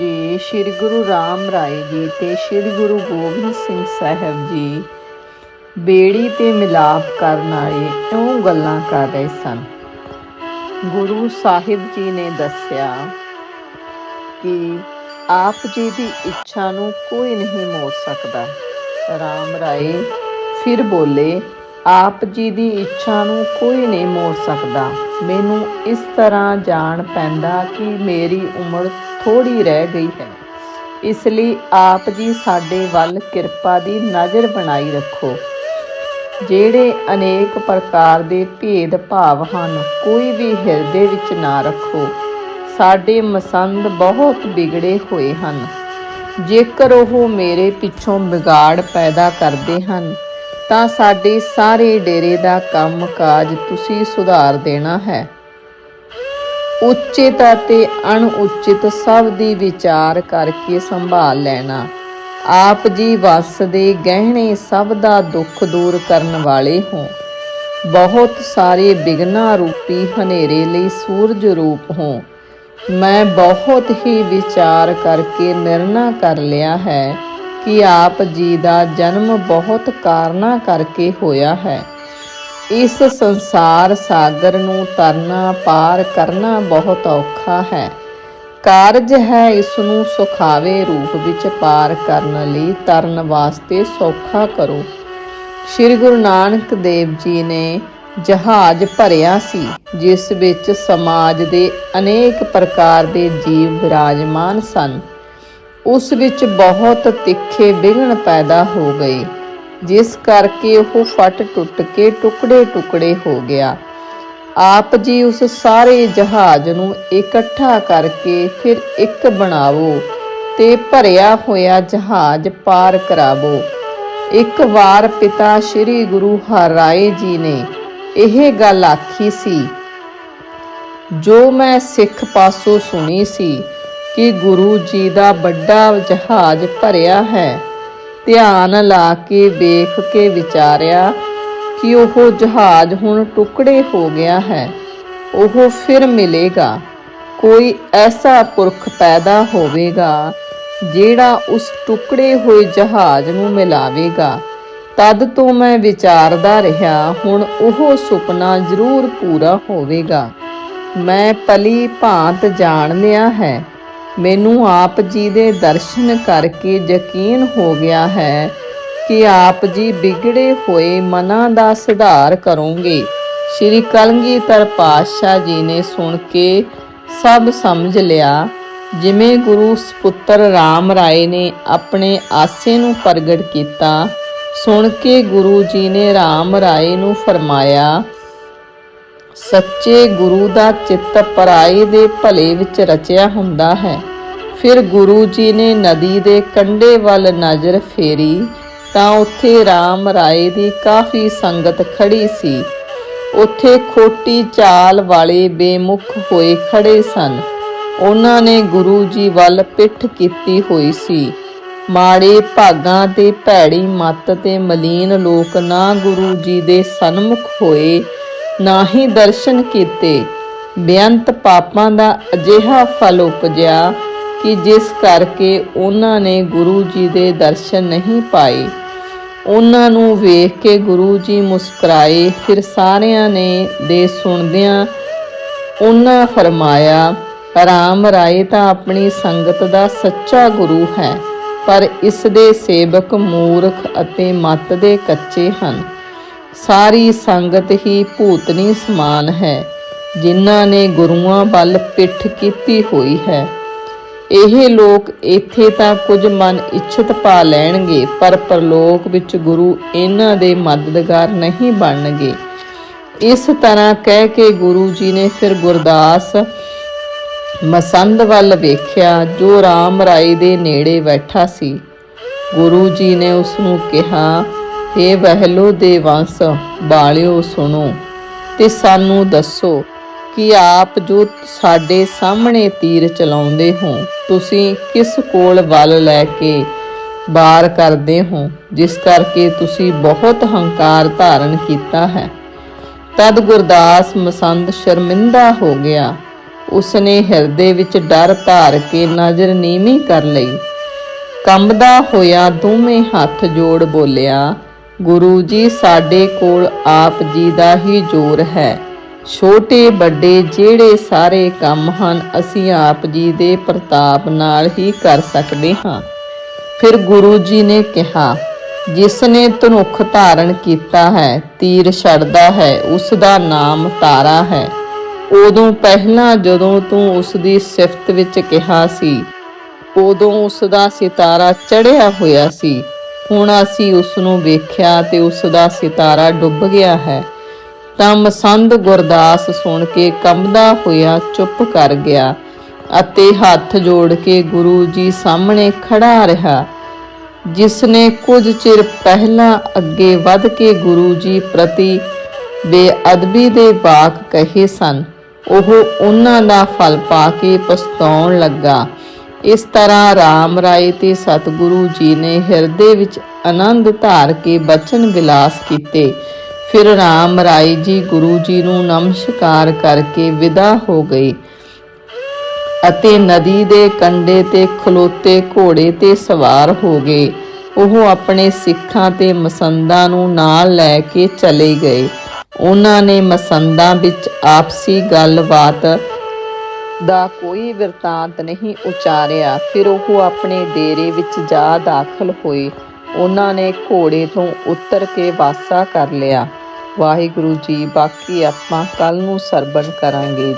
ਜੀ, ਸ੍ਰੀ ਗੁਰੂ ਰਾਮ ਰਾਏ ਜੀ ਤੇ ਸ੍ਰੀ ਗੁਰੂ ਗੋਬਿੰਦ ਸਿੰਘ ਸਾਹਿਬ ਜੀ ਬੇੜੀ ਤੇ ਮਿਲਾਪ ਕਰਨ ਵਾਲੇ ਇਉਂ ਗੱਲਾਂ ਕਰ ਰਹੇ ਸਨ। ਗੁਰੂ ਸਾਹਿਬ ਜੀ ਨੇ ਦੱਸਿਆ ਕਿ ਆਪ ਜੀ ਦੀ ਇੱਛਾ ਨੂੰ ਕੋਈ ਨਹੀਂ ਮੋੜ ਸਕਦਾ। ਰਾਮ ਰਾਏ ਫਿਰ ਬੋਲੇ ਆਪ ਜੀ ਦੀ ਇੱਛਾ ਨੂੰ ਕੋਈ ਨਹੀਂ ਮੋੜ ਸਕਦਾ। ਮੈਨੂੰ ਇਸ ਤਰ੍ਹਾਂ ਜਾਣ ਪੈਂਦਾ ਕਿ ਮੇਰੀ ਉਮਰ ਥੋੜੀ ਰਹਿ ਗਈ ਹੈ। ਇਸ ਲਈ ਆਪ ਜੀ ਸਾਡੇ ਵੱਲ ਕਿਰਪਾ ਦੀ ਨਜ਼ਰ ਬਣਾਈ ਰੱਖੋ। ਜਿਹੜੇ ਅਨੇਕ ਪ੍ਰਕਾਰ ਦੇ ਭੇਦ ਭਾਵ ਹਨ, ਕੋਈ ਵੀ ਹਿਰਦੇ ਵਿੱਚ ਨਾ ਰੱਖੋ। ਸਾਡੇ ਮਸੰਦ ਬਹੁਤ ਵਿਗੜੇ ਹੋਏ ਹਨ। ਜੇਕਰ ਉਹ ਮੇਰੇ ਪਿੱਛੋਂ ਵਿਗਾੜ ਪੈਦਾ ਕਰਦੇ ਹਨ ਤਾਂ ਸਾਡੇ ਸਾਰੇ ਡੇਰੇ ਦਾ ਕੰਮ ਕਾਜ ਤੁਸੀਂ ਸੁਧਾਰ ਦੇਣਾ ਹੈ। ਉਚਿਤ ਅਤੇ ਅਣਉਚਿਤ ਸਭ ਦੀ ਵਿਚਾਰ ਕਰਕੇ ਸੰਭਾਲ ਲੈਣਾ। ਆਪ ਜੀ ਵਸ ਦੇ ਗਹਿਣੇ ਸਭ ਦਾ ਦੁੱਖ ਦੂਰ ਕਰਨ ਵਾਲੇ ਹੋ। ਬਹੁਤ ਸਾਰੇ ਬਿਗਨਾ ਰੂਪੀ ਹਨੇਰੇ ਲਈ ਸੂਰਜ ਰੂਪ ਹੋ। ਮੈਂ ਬਹੁਤ ਹੀ ਵਿਚਾਰ ਕਰਕੇ ਨਿਰਣਾ ਕਰ ਲਿਆ ਹੈ। ਕਿ ਆਪ ਜੀ ਦਾ ਜਨਮ ਬਹੁਤ ਕਾਰਨਾ ਕਰਕੇ ਹੋਇਆ ਹੈ। ਇਸ ਸੰਸਾਰ ਸਾਗਰ ਨੂੰ ਤਰਨਾ ਪਾਰ ਕਰਨਾ ਬਹੁਤ ਔਖਾ ਹੈ। ਕਾਰਜ ਹੈ ਇਸ ਨੂੰ ਸੁਖਾਵੇ ਰੂਪ ਵਿੱਚ ਪਾਰ ਕਰਨ ਲਈ, ਤਰਨ ਵਾਸਤੇ ਸੌਖਾ ਕਰੋ। ਸ੍ਰੀ ਗੁਰੂ ਨਾਨਕ ਦੇਵ ਜੀ ਨੇ ਜਹਾਜ਼ ਭਰਿਆ ਸੀ, ਜਿਸ ਵਿੱਚ ਸਮਾਜ ਦੇ ਅਨੇਕ ਪ੍ਰਕਾਰ ਦੇ ਜੀਵ ਵਿਰਾਜਮਾਨ ਸਨ। ਉਸ ਵਿੱਚ ਬਹੁਤ ਤਿੱਖੇ ਵਿਘਨ ਪੈਦਾ ਹੋ ਗਏ, ਜਿਸ ਕਰਕੇ ਉਹ ਫਟ ਟੁੱਟ ਕੇ ਟੁਕੜੇ ਟੁਕੜੇ ਹੋ ਗਿਆ। ਆਪ ਜੀ ਉਸ ਸਾਰੇ ਜਹਾਜ਼ ਨੂੰ ਇਕੱਠਾ ਕਰਕੇ ਫਿਰ ਇੱਕ ਬਣਾਵੋ ਤੇ ਭਰਿਆ ਹੋਇਆ ਜਹਾਜ਼ ਪਾਰ ਕਰਾਵੋ। ਇੱਕ ਵਾਰ ਪਿਤਾ ਸ੍ਰੀ ਗੁਰੂ ਹਰਾਏ ਜੀ ਨੇ ਇਹ ਗੱਲ ਆਖੀ ਸੀ, ਜੋ ਮੈਂ ਸਿੱਖ ਪਾਸੋਂ ਸੁਣੀ ਸੀ ਕਿ ਗੁਰੂ ਜੀ ਦਾ ਵੱਡਾ ਜਹਾਜ਼ ਭਰਿਆ ਹੈ। ਧਿਆਨ ਲਾ ਕੇ ਵੇਖ ਕੇ ਵਿਚਾਰਿਆ ਕਿ ਉਹ ਜਹਾਜ਼ ਹੁਣ ਟੁਕੜੇ ਹੋ ਗਿਆ ਹੈ। ਉਹ ਫਿਰ ਮਿਲੇਗਾ। ਕੋਈ ਐਸਾ ਪੁਰਖ ਪੈਦਾ ਹੋਵੇਗਾ ਜਿਹੜਾ ਉਸ ਟੁਕੜੇ ਹੋਏ ਜਹਾਜ਼ ਨੂੰ ਮਿਲਾਵੇਗਾ। ਤਦ ਤੋਂ ਮੈਂ ਵਿਚਾਰਦਾ ਰਿਹਾ, ਹੁਣ ਉਹ ਸੁਪਨਾ ਜ਼ਰੂਰ ਪੂਰਾ ਹੋਵੇਗਾ। ਮੈਂ ਪਲੀ ਭਾਂਤ ਜਾਣ ਲਿਆ ਹੈ ਮੈਨੂੰ ਆਪ ਜੀ ਦੇ ਦਰਸ਼ਨ ਕਰਕੇ ਯਕੀਨ ਹੋ ਗਿਆ ਹੈ ਕਿ ਆਪ ਜੀ ਵਿਗੜੇ ਹੋਏ ਮਨਾਂ ਦਾ ਸੁਧਾਰ ਕਰੋਗੇ। ਸ਼੍ਰੀ ਕਲਗੀਧਰ ਪਾਤਸ਼ਾਹ ਜੀ ਨੇ ਸੁਣ ਕੇ ਸਭ ਸਮਝ ਲਿਆ। ਜਿਵੇਂ ਗੁਰੂ ਸਪੁੱਤਰ RAM ਰਾਏ ਨੇ ਆਪਣੇ ਆਸੇ ਨੂੰ ਪ੍ਰਗਟ ਕੀਤਾ, ਸੁਣ ਕੇ ਗੁਰੂ ਜੀ ਨੇ RAM ਰਾਏ ਨੂੰ ਫਰਮਾਇਆ ਸੱਚੇ ਗੁਰੂ ਦਾ ਚਿੱਤ ਪਰਾਏ ਦੇ ਭਲੇ ਵਿੱਚ ਰਚਿਆ ਹੁੰਦਾ ਹੈ। ਫਿਰ ਗੁਰੂ ਜੀ ਨੇ ਨਦੀ ਦੇ ਕੰਢੇ ਵੱਲ ਨਜ਼ਰ ਫੇਰੀ, ਤਾਂ ਉੱਥੇ RAM ਰਾਏ ਦੀ ਕਾਫੀ ਸੰਗਤ ਖੜੀ ਸੀ। ਉੱਥੇ ਖੋਟੀ ਚਾਲ ਵਾਲੇ ਬੇਮੁਖ ਹੋਏ ਖੜੇ ਸਨ। ਉਹਨਾਂ ਨੇ ਗੁਰੂ ਜੀ ਵੱਲ ਪਿੱਠ ਕੀਤੀ ਹੋਈ ਸੀ। ਮਾੜੇ ਭਾਗਾਂ ਤੇ ਭੈੜੀ ਮੱਤ ਤੇ ਮਲੀਨ ਲੋਕ ਨਾ ਗੁਰੂ ਜੀ ਦੇ ਸਨਮੁਖ ਹੋਏ। ਨਾ ਹੀ ਦਰਸ਼ਨ ਕੀਤੇ। ਬੇਅੰਤ ਪਾਪਾਂ ਦਾ ਅਜਿਹਾ ਫਲ ਉਪਜਿਆ ਕਿ ਜਿਸ ਕਰਕੇ ਉਹਨਾਂ ਨੇ ਗੁਰੂ ਜੀ ਦੇ ਦਰਸ਼ਨ ਨਹੀਂ ਪਾਏ। ਉਹਨਾਂ ਨੂੰ ਵੇਖ ਕੇ ਗੁਰੂ ਜੀ ਮੁਸਕਰਾਏ, ਫਿਰ ਸਾਰਿਆਂ ਨੇ ਦੇ ਸੁਣਦਿਆਂ ਉਹਨਾਂ ਫਰਮਾਇਆ, ਰਾਮ ਰਾਏ ਤਾਂ ਆਪਣੀ ਸੰਗਤ ਦਾ ਸੱਚਾ ਗੁਰੂ ਹੈ, ਪਰ ਇਸ ਦੇ ਸੇਵਕ ਮੂਰਖ ਅਤੇ ਮਤ ਦੇ ਕੱਚੇ ਹਨ। ਸਾਰੀ ਸੰਗਤ ਹੀ ਭੂਤਨੀ ਸਮਾਨ ਹੈ, ਜਿਨ੍ਹਾਂ ਨੇ ਗੁਰੂਆਂ ਵੱਲ ਪਿੱਠ ਕੀਤੀ ਹੋਈ ਹੈ। ਇਹ ਲੋਕ ਇੱਥੇ ਤਾਂ ਕੁਝ ਮਨ ਇੱਛਤ ਪਾ ਲੈਣਗੇ, ਪਰ ਪਰਲੋਕ ਵਿੱਚ ਗੁਰੂ ਇਹਨਾਂ ਦੇ ਮਦਦਗਾਰ ਨਹੀਂ ਬਣਨਗੇ। ਇਸ ਤਰ੍ਹਾਂ ਕਹਿ ਕੇ ਗੁਰੂ ਜੀ ਨੇ ਫਿਰ ਗੁਰਦਾਸ ਮਸੰਦ ਵੱਲ ਵੇਖਿਆ, ਜੋ RAM ਰਾਏ ਦੇ ਨੇੜੇ ਬੈਠਾ ਸੀ। ਗੁਰੂ ਜੀ ਨੇ ਉਸ ਨੂੰ ਕਿਹਾ हे ਵਹਿਲੋ ਦੇ ਵੰਸ, ਬਾਲਿਓ ਸੁਣੋ। ਤੇ ਸਾਨੂੰ ਦੱਸੋ ਕਿ ਆਪ ਜੋ ਸਾਡੇ ਸਾਹਮਣੇ ਤੀਰ ਚਲਾਉਂਦੇ ਹੋ, ਤੁਸੀਂ ਕਿਸ ਕੋਲ ਵੱਲ ਲੈ ਕੇ ਬਾਰ ਕਰਦੇ ਹੋ, ਜਿਸ ਕਰਕੇ ਤੁਸੀਂ ਬਹੁਤ ਹੰਕਾਰ ਧਾਰਨ ਕੀਤਾ ਹੈ। ਤਦ ਗੁਰਦਾਸ ਮਸੰਦ ਸ਼ਰਮਿੰਦਾ ਹੋ ਗਿਆ। ਉਸਨੇ ਹਿਰਦੇ ਵਿੱਚ ਡਰ ਧਾਰ ਕੇ ਨਜ਼ਰ ਨੀਵੀਂ ਕਰ ਲਈ। ਕੰਬਦਾ ਹੋਇਆ ਦੋਵੇਂ ਹੱਥ ਜੋੜ ਬੋਲਿਆ ਗੁਰੂ ਜੀ ਸਾਡੇ ਕੋਲ ਆਪ ਜੀ ਦਾ ਹੀ ਜ਼ੋਰ ਹੈ। ਛੋਟੇ ਵੱਡੇ ਜਿਹੜੇ ਸਾਰੇ ਕੰਮ ਹਨ, ਅਸੀਂ ਆਪ ਜੀ ਦੇ ਪ੍ਰਤਾਪ ਨਾਲ ਹੀ ਕਰ ਸਕਦੇ ਹਾਂ। ਫਿਰ ਗੁਰੂ ਜੀ ਨੇ ਕਿਹਾ, ਜਿਸ ਨੇ ਧਨੁਖ ਧਾਰਨ ਕੀਤਾ ਹੈ, ਤੀਰ ਛੱਡਦਾ ਹੈ, ਉਸ ਦਾ ਨਾਮ ਤਾਰਾ ਹੈ। ਉਦੋਂ ਪਹਿਲਾਂ ਜਦੋਂ ਤੂੰ ਉਸ ਦੀ ਸਿਫਤ ਵਿੱਚ ਕਿਹਾ ਸੀ, ਉਦੋਂ ਉਸ ਦਾ ਸਿਤਾਰਾ ਚੜਿਆ ਹੋਇਆ ਸੀ। ਹੁਣ ਅਸੀਂ ਉਸ ਨੂੰ ਵੇਖਿਆ ਤੇ ਉਸ ਦਾ ਸਿਤਾਰਾ ਡੁੱਬ ਗਿਆ ਹੈ। ਤਾਂ ਮਸੰਦ ਗੁਰਦਾਸ ਸੁਣ ਕੇ ਕੰਬਦਾ ਹੋਇਆ ਚੁੱਪ ਕਰ ਗਿਆ ਅਤੇ ਹੱਥ ਜੋੜ ਕੇ ਗੁਰੂ ਜੀ ਸਾਹਮਣੇ ਖੜਾ ਰਿਹਾ। ਜਿਸ ਨੇ ਕੁਝ ਚਿਰ ਪਹਿਲਾਂ ਅੱਗੇ ਵੱਧ ਕੇ ਗੁਰੂ ਜੀ ਪ੍ਰਤੀ ਬੇਅਦਬੀ ਦੇ ਵਾਕ ਕਹੇ ਸਨ, ਉਹ ਉਹਨਾਂ ਦਾ ਫਲ ਪਾ ਕੇ ਪਛਤਾਉਣ ਲੱਗਾ। ਇਸ ਤਰ੍ਹਾਂ ਰਾਮ ਰਾਏ ਤੇ ਸਤਿਗੁਰੂ ਜੀ ਨੇ ਹਿਰਦੇ ਵਿੱਚ ਆਨੰਦ ਧਾਰ ਕੇ ਬਚਨ ਵਿਲਾਸ ਕੀਤੇ। ਫਿਰ ਰਾਮ ਰਾਏ ਜੀ ਗੁਰੂ ਜੀ ਨੂੰ ਨਮਸਕਾਰ ਕਰਕੇ ਵਿਦਾ ਹੋ ਗਏ ਅਤੇ ਨਦੀ ਦੇ ਕੰਢੇ ਤੇ ਖਲੋਤੇ ਘੋੜੇ ਤੇ ਸਵਾਰ ਹੋ ਗਏ। ਉਹ ਆਪਣੇ ਸਿੱਖਾਂ ਤੇ ਮਸੰਦਾਂ ਨੂੰ ਨਾਲ ਲੈ ਕੇ ਚਲੇ ਗਏ। ਉਹਨਾਂ ਨੇ ਮਸੰਦਾਂ ਵਿੱਚ ਆਪਸੀ ਗੱਲਬਾਤ ਦਾ ਕੋਈ ਵਰਤਾਂਤ ਨਹੀਂ ਉਚਾਰਿਆ। ਫਿਰ ਉਹ ਆਪਣੇ ਡੇਰੇ ਵਿੱਚ ਜਾ ਦਾਖਲ ਹੋਏ। ਉਹਨਾਂ ਨੇ ਘੋੜੇ ਤੋਂ ਉਤਰ ਕੇ ਵਾਸਾ ਕਰ ਲਿਆ। ਵਾਹਿਗੁਰੂ ਜੀ, ਬਾਕੀ ਆਪਾਂ ਕੱਲ ਨੂੰ ਸਰਵਣ ਕਰਾਂਗੇ।